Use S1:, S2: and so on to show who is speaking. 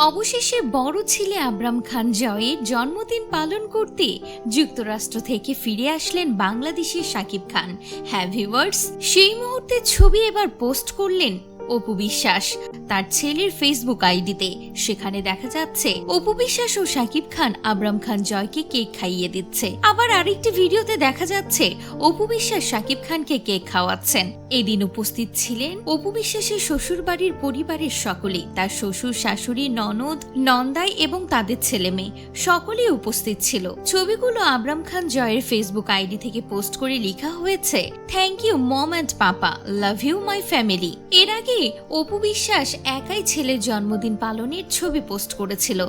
S1: অবশেষে বড় ছেলে আব্রাম খান জয়ের জন্মদিন পালন করতে যুক্তরাষ্ট্র থেকে ফিরে আসলেন বাংলাদেশের সাকিব খান। হ্যাভি ওয়ার্ডস সেই মুহূর্তে ছবি এবার পোস্ট করলেন অপু বিশ্বাস। তার ছেলের ফেসবুক আইডিতে। সেখানে দেখা যাচ্ছে, অপু বিশ্বাস ও শাকিব খান, আবরাম খান জয়কে কেক খাইয়ে দিচ্ছে। আবার আরেকটি ভিডিওতে দেখা যাচ্ছে, অপু বিশ্বাস শাকিব খানকে কেক খাওয়াচ্ছেন। এদিন উপস্থিত ছিলেন অপু বিশ্বাসের শ্বশুর বাড়ির পরিবারের সকলেই। তার শ্বশুর, শাশুড়ি, ননদ, নন্দাই এবং তাদের ছেলে মেয়ে সকলেই উপস্থিত ছিল। ছবিগুলো আবরাম খান জয়ের ফেসবুক আইডি থেকে পোস্ট করে লেখা হয়েছে thank you mom and papa love you my family এর আগে অপু বিশ্বাস একাই ছেলের জন্মদিন পালনের ছবি পোস্ট করেছিল।